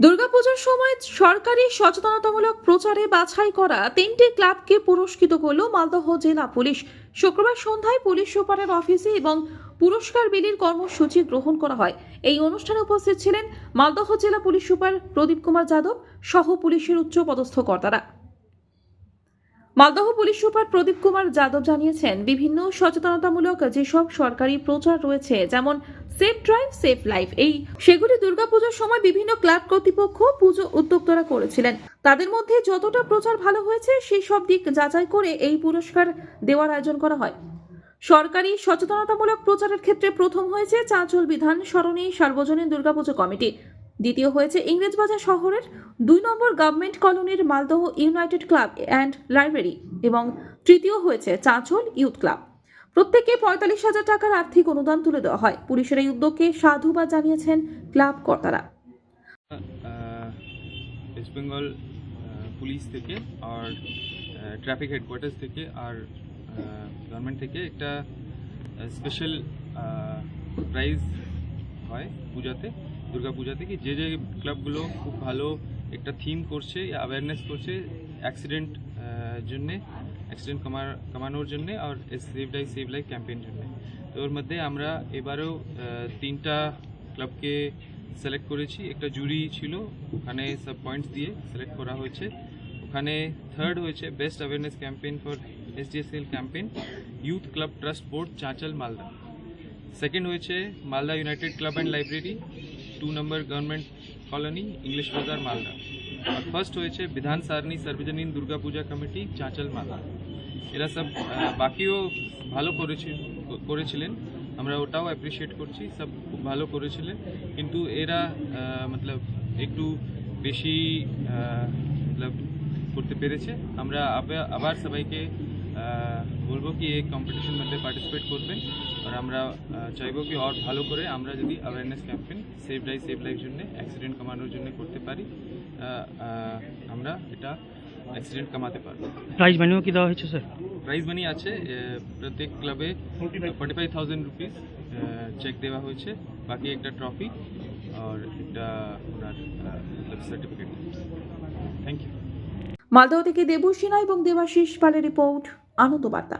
দুর্গাপূজার সময় সরকারি সচেতনতামূলক প্রচারে বাছাই করা তিনটি ক্লাবকে পুরস্কৃত করল মালদহ জেলা পুলিশ। শুক্রবার সন্ধ্যায় পুলিশ সুপারের অফিসে এবং পুরস্কার বিলির কর্মসূচি গ্রহণ করা হয়। এই অনুষ্ঠানে উপস্থিত ছিলেন মালদহ জেলা পুলিশ সুপার প্রদীপ কুমার যাদব সহ পুলিশের উচ্চ পদস্থ কর্তারা। মালদহ পুলিশ সুপার প্রদীপ কুমার যাদব জানিয়েছেন, বিভিন্ন সচেতনতামূলক যেসব সরকারি প্রচার রয়েছে, যেমন সেফ ড্রাইভ সেফ লাইফ এই সেগুলি দুর্গাপুজোর সময় বিভিন্ন ক্লাব কর্তৃপক্ষ পুজো উদ্যোক্তরা করেছিলেন। তাদের মধ্যে যতটা প্রচার ভালো হয়েছে সেই সব দিক যাচাই করে এই পুরস্কার দেওয়ার আয়োজন করা হয়। সরকারি সচেতনতামূলক প্রচারের ক্ষেত্রে প্রথম হয়েছে চাঁচল বিধান সরণি সার্বজনীন দুর্গাপুজো কমিটি। দ্বিতীয় হয়েছে ইংরেজবাজার শহরের দুই নম্বর গভর্নমেন্ট কলোনির Maldah united club and library. এবং তৃতীয় হয়েছে চাঁচল ইউথ ক্লাব। প্রত্যেককে পঁয়তাল্লিশ হাজার টাকার আর্থিক অনুদান তুলে দেওয়া হয়। পুলিশের এই উদ্যোগকে সাধুবাদ জানিয়েছেন ক্লাব কর্তারা। ওয়েস্ট বেঙ্গল পুলিশ থেকে আর ট্রাফিক হেডকোয়ার্টার্স থেকে আর গভর্নমেন্ট থেকে একটা স্পেশাল প্রাইজ হয় পূজাতে, দুর্গা পূজাতে কি যে যে ক্লাবগুলো খুব ভালো একটা থিম করছে অ্যাওয়ারনেস করছে অ্যাক্সিডেন্ট জন্যে অ্যাক্সিডেন্ট কমার, কমানোর জন্যে আর save life save life campaign জন্যে। তো ওর মধ্যে আমরা এবারেও তিনটা ক্লাবকে সিলেক্ট করেছি। একটা জুরি ছিল, ওখানে সব পয়েন্টস দিয়ে সিলেক্ট করা হয়েছে। ওখানে থার্ড হয়েছে best awareness campaign for SDSL campaign youth club trust board Chanchal Malda second হয়েছে Malda united club and library two number government colony English Bazar Malda R first হয়েছে বিধান সারণী সার্বজনীন দুর্গা পূজা কমিটি চাঁচল মাতা। এরা সব বাকিও ভালো করেছে, করেছিলেন। আমরা ওটাও অ্যাপ্রিসিয়েট করছি, সব খুব ভালো করেছিলেন। কিন্তু এরা মতলব একটু বেশি মতলব করতে পেরেছে। আমরা আবার- সবাইকে বলব কি এই কম্পিটিশন মধ্যে পার্টিসিপেট করবেন। আর আমরা চাইব কি আর ভালো করে আমরা যদি awareness campaign save life save life জন্য অ্যাক্সিডেন্ট কমানোর জন্য করতে পারি আমরা এটা অ্যাক্সিডেন্ট কমাতে পারব। প্রাইজ মানিও কি দেওয়া হয়েছে স্যার প্রাইজ মানি আছে প্রত্যেক ক্লাবে forty five thousand rupees cheque দেওয়া হয়েছে বাকি একটা ট্রফি আর একটা honour certificate thank you Maldah থেকে দেবুসিনা এবং দেবাশিস পালের রিপোর্ট আনন্দ বার্তা